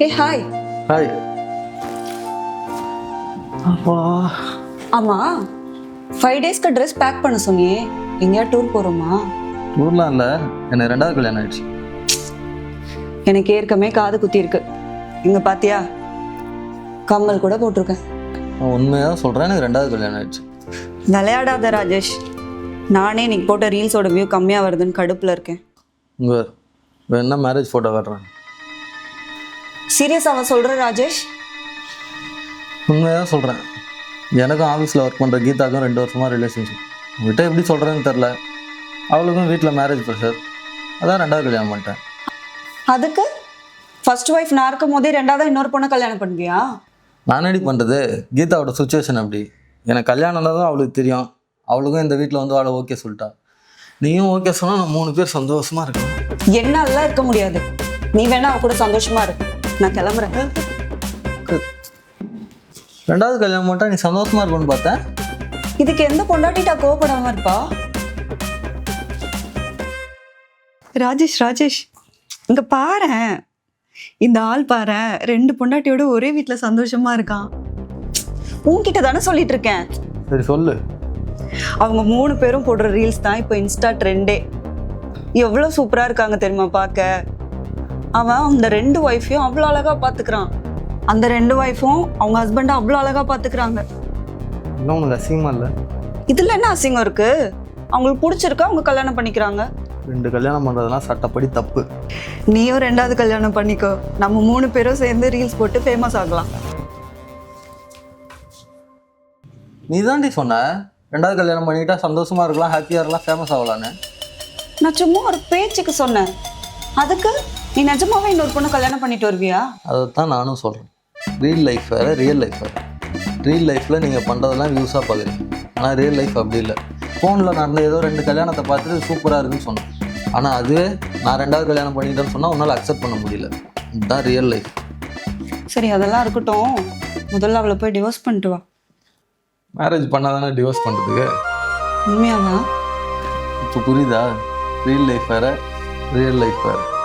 Hi hi அப்பா. ஆமா five டேஸ்க்கு ட்ரெஸ் பேக் பண்ண சொன்னியே. எங்கேயா டூர் போறோமா? டூர்லாம் இல்லை. எனக்கு ரெண்டாவது கல்யாணம் ஆயிடுச்சு. எனக்கு ஏற்கமே காது குத்தி இருக்கு. இங்க பாத்தியா? கம்மல் கூட போட்டிருக்கேன். நான் உண்மையாக தான் சொல்கிறேன் எனக்கு ரெண்டாவது கல்யாணம் ஆயிடுச்சு. விளையாடாத ராஜேஷ். நானே இன்னைக்கு போட்ட ரீல்ஸோட வியூ கம்மியா வருதுன்னு கடுப்புல இருக்கேன். உங்கள் வேணா மேரேஜ் ஃபோட்டோ காட்டுறேன் சீரியஸாவா சொல்ற ராஜேஷ்? உண்மையாக சொல்கிறேன் எனக்கும் ஆஃபீஸில் ஒர்க் பண்ணுற கீதாக்கும் ரெண்டு வருஷமாக ரிலேஷன்ஷிப் உங்கள்கிட்ட எப்படி சொல்கிறேன்னு தெரில அவளுக்கும் வீட்டில் மேரேஜ் ப்ரெஷர் அதான் ரெண்டாவது கல்யாணம் பண்ணிட்டேன். அதுக்கு? ஃபர்ஸ்ட் ஒய்ஃப் நான் இருக்கும் போதே ரெண்டாவது இன்னொரு பொண்ணை கல்யாணம் பண்ணுவியா? நான் எப்படி பண்ணுறது கீதாவோட சுச்சுவேஷன் அப்படி எனக்கு கல்யாணம் தான் அவளுக்கு தெரியும். அவளுக்கும் இந்த வீட்டில் வந்து அவளை ஓகே சொல்லிட்டா. நீயும் ஓகே சொன்னால் நான் மூணு பேர் சந்தோஷமாக இருக்கோம் என்னாலலாம் இருக்க முடியாது. நீ வேணா அவ கூட சந்தோஷமா இரு. நான் கிளம்புறேன். ரெண்டாவது கல்யாணம் பண்ணிட்டா நீ சந்தோஷமாக இருக்கணும்னு பார்த்தேன் இதுக்கு எந்த பொண்டாட்டிட்டா கோவப்படாம இருப்பா? ராஜேஷ் ராஜேஷ் இங்க பாரேன் இந்த ஆள் பாரேன் ரெண்டு பொண்டாட்டியோட ஒரே வீட்ல சந்தோஷமா இருக்கான். உன்கிட்ட தானே சொல்லிட்டு இருக்கேன். சரி சொல்லு. அவங்க மூணு பேரும் போடுற ரீல்ஸ் தான் இப்போ இன்ஸ்டா ட்ரெண்டே எவ்வளோ சூப்பராக இருக்காங்க தெரியுமா பார்க்க. அவன் அந்த ரெண்டு ஒய்ஃபையும் அவ்வளோ அழகா பார்த்துக்கிறான் அந்த ரெண்டு ஒய்ஃபும் அவங்க ஹஸ்பண்டை அவ்வளோ அழகா பார்த்துக்கிறாங்க இன்னும் உனக்கு அசிங்கமாக இல்லை? இதுல என்ன அசிங்கம் இருக்கு? அவங்களுக்கு பிடிச்சிருக்கா? அவங்க கல்யாணம் பண்ணிக்கிறாங்க. ரெண்டு கல்யாணம் பண்ணுறதுலாம் சட்டப்படி தப்பு. நீயும் ரெண்டாவது கல்யாணம் பண்ணிக்கோ. நம்ம மூணு பேரும் சேர்ந்து ரீல்ஸ் போட்டு ஃபேமஸ் ஆகலாம். நீ தாண்டி சொன்ன? ரெண்டாவது கல்யாணம் பண்ணிக்கிட்டா சந்தோஷமாக இருக்கலாம் ஹாப்பியாக இருக்கலாம் ஃபேமஸ் ஆகலான்னு நான் சும்மா ஒரு பேச்சுக்கு சொன்னேன். அதுக்கு நீ நிஜமாவே இன்னொரு பொண்ணு கல்யாணம் பண்ணிட்டு வருவியா? அதை தான் நானும் சொல்கிறேன் ரீல் லைஃப் வேறு ரியல் லைஃப் வேறு. ரீல் லைஃப்பில் நீங்கள் பண்ணுறதெல்லாம் வியூஸாக பார்க்குறீங்க ஆனால் ரியல் லைஃப் அப்படி இல்லை. ஃபோனில் நடந்த ஏதோ ரெண்டு கல்யாணத்தை பார்த்துட்டு சூப்பராக இருக்குன்னு சொன்னேன். ஆனால் அதுவே நான் ரெண்டாவது கல்யாணம் பண்ணிக்கிட்டேன்னு சொன்னால் உன்னால் அக்செப்ட் பண்ண முடியல. இதுதான் ரியல் லைஃப் சரி அதெல்லாம் இருக்கட்டும். முதல்ல அவளை போய் டிவோர்ஸ் பண்ணிட்டு வா. மேரேஜ் பண்ணாதானே டிவோர்ஸ் பண்ணுறதுக்கு உண்மையாவா? இப்போ புரியுதா? ரீல் லைஃப் வேறு ரியல் லைஃப் வேறு